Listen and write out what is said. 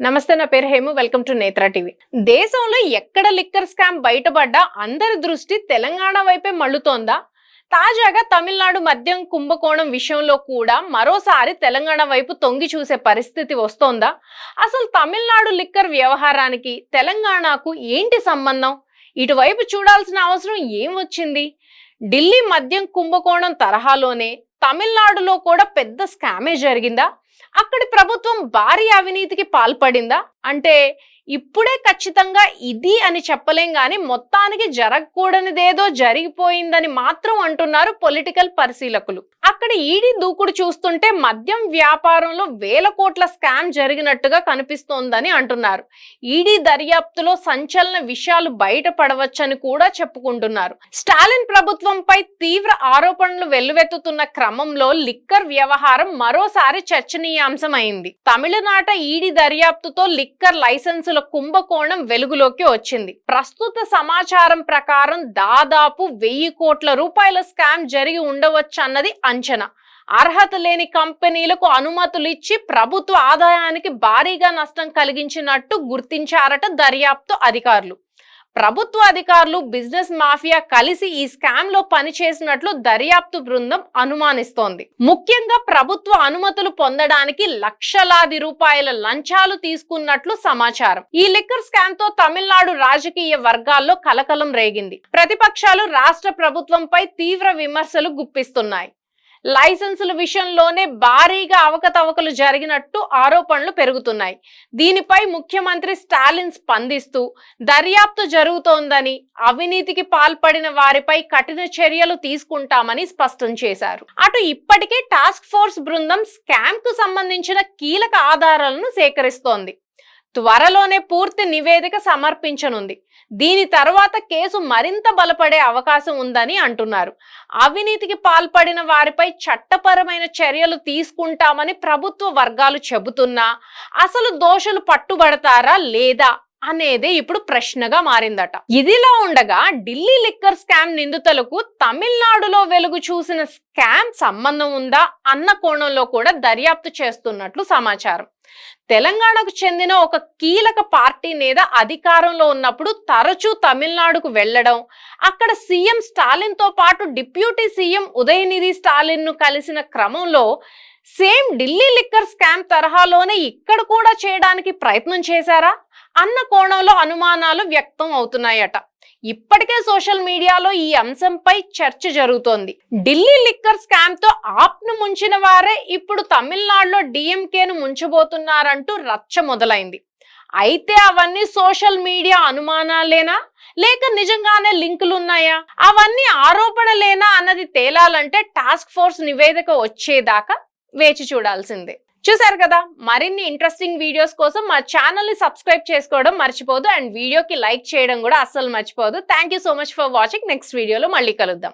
నమస్తే నా పేరు Hemu. Welcome to Netra TV. దేశంలో ఎక్కడ లిక్కర్ స్కామ్ బయటపడ్డా అందరి దృష్టి తెలంగాణ వైపే మళ్ళుతోందా? తాజాగా తమిళనాడు మద్యం కుంభకోణం విషయంలో కూడా మరోసారి తెలంగాణ వైపు తొంగి చూసే పరిస్థితి వస్తోందా? అసలు తమిళనాడు లిక్కర్ వ్యవహారానికి తెలంగాణకు ఏంటి సంబంధం? ఇటువైపు చూడాల్సిన అవసరం ఏం వచ్చింది? ఢిల్లీ మద్యం కుంభకోణం తరహాలోనే తమిళనాడులో కూడా పెద్ద స్కామే జరిగిందా? అక్కడి ప్రభుత్వం భారీ అవినీతికి పాల్పడిందా? అంటే ఇప్పుడే ఖచ్చితంగా ఇది అని చెప్పలేం కానీ మొత్తానికి జరగకూడనిదేదో జరిగిపోయిందని మాత్రం అంటున్నారు పొలిటికల్ పరిశీలకులు. అక్కడ ఈడీ దూకుడు చూస్తుంటే మద్యం వ్యాపారంలో వేల కోట్ల స్కామ్ జరిగినట్టుగా కనిపిస్తోందని అంటున్నారు. ఈడీ దర్యాప్తులో సంచలన విషయాలు బయటపడవచ్చని కూడా చెప్పుకుంటున్నారు. స్టాలిన్ ప్రభుత్వంపై తీవ్ర ఆరోపణలు వెల్లువెత్తుతున్న క్రమంలో లిక్కర్ వ్యవహారం మరోసారి చర్చనీయాంశమైంది. తమిళనాట ఈడీ దర్యాప్తుతో లిక్కర్ లైసెన్సుల కుంభకోణం వెలుగులోకి వచ్చింది. ప్రస్తుత సమాచారం ప్రకారం దాదాపు వెయ్యి కోట్ల రూపాయల స్కామ్ జరిగి ఉండవచ్చన్నది అంచనా. అర్హత లేని కంపెనీలకు అనుమతులు ఇచ్చి ప్రభుత్వ ఆదాయానికి భారీగా నష్టం కలిగించినట్టు గుర్తించారట దర్యాప్తు అధికారులు. ప్రభుత్వ అధికారులు బిజినెస్ మాఫియా కలిసి ఈ స్కామ్లో పనిచేసినట్లు దర్యాప్తు బృందం అనుమానిస్తోంది. ముఖ్యంగా ప్రభుత్వ అనుమతులు పొందడానికి లక్షలాది రూపాయల లంచాలు తీసుకున్నట్లు సమాచారం. ఈ లిక్కర్ స్కామ్తో తమిళనాడు రాజకీయ వర్గాల్లో కలకలం రేగింది. ప్రతిపక్షాలు రాష్ట్ర ప్రభుత్వంపై తీవ్ర విమర్శలు గుప్పిస్తున్నాయి. లైసెన్సుల విషయంలోనే భారీగా అవకతవకలు జరిగినట్టు ఆరోపణలు పెరుగుతున్నాయి. దీనిపై ముఖ్యమంత్రి స్టాలిన్ స్పందిస్తూ దర్యాప్తు జరుగుతోందని అవినీతికి పాల్పడిన వారిపై కఠిన చర్యలు తీసుకుంటామని స్పష్టం చేశారు. అటు ఇప్పటికే టాస్క్ ఫోర్స్ బృందం స్కామ్కు సంబంధించిన కీలక ఆధారాలను సేకరిస్తోంది. త్వరలోనే పూర్తి నివేదిక సమర్పించనుంది. దీని తర్వాత కేసు మరింత బలపడే అవకాశం ఉందని అంటున్నారు. అవినీతికి పాల్పడిన వారిపై చట్టపరమైన చర్యలు తీసుకుంటామని ప్రభుత్వ వర్గాలు చెబుతున్నా అసలు దోషులు పట్టుబడతారా లేదా అనేది ఇప్పుడు ప్రశ్నగా మారిందట. ఇదిలా ఉండగా ఢిల్లీ లిక్కర్ స్కామ్ నిందితులకు తమిళనాడులో వెలుగు చూసిన స్కామ్ సంబంధం ఉందా అన్న కోణంలో కూడా దర్యాప్తు చేస్తున్నట్లు సమాచారం. తెలంగాణకు చెందిన ఒక కీలక పార్టీ నేత అధికారంలో ఉన్నప్పుడు తరచూ తమిళనాడుకు వెళ్ళడం అక్కడ సీఎం స్టాలిన్తో పాటు డిప్యూటీ సీఎం ఉదయనిధి స్టాలిన్ను కలిసిన క్రమంలో సేమ్ ఢిల్లీ లిక్కర్ స్కామ్ తరహాలోనే ఇక్కడ కూడా చేయడానికి ప్రయత్నం చేశారా? అన్న కోణంలో అనుమానాలు వ్యక్తం అవుతున్నాయట. ఇప్పటికే సోషల్ మీడియాలో ఈ అంశంపై చర్చ జరుగుతోంది. ఢిల్లీ లిక్కర్ స్కామ్తో ఆప్ను ముంచిన వారే ఇప్పుడు తమిళనాడులో డిఎంకేను ముంచబోతున్నారంటూ రచ్చ మొదలైంది. అయితే అవన్నీ సోషల్ మీడియా అనుమానాలేనా? లేక నిజంగానే లింకులు ఉన్నాయా అవన్నీ ఆరోపణలేనా అన్నది తేలాలంటే టాస్క్ ఫోర్స్ నివేదిక వచ్చేదాకా వేచి చూడాల్సిందే. చూసారు కదా? మరిన్ని ఇంట్రెస్టింగ్ వీడియోస్ కోసం మా ఛానల్ని సబ్స్క్రైబ్ చేసుకోవడం మర్చిపోదు. అండ్ వీడియోకి లైక్ చేయడం కూడా అస్సలు మర్చిపోదు. Thank so much for watching next వీడియోలో మళ్ళీ కలుద్దాం.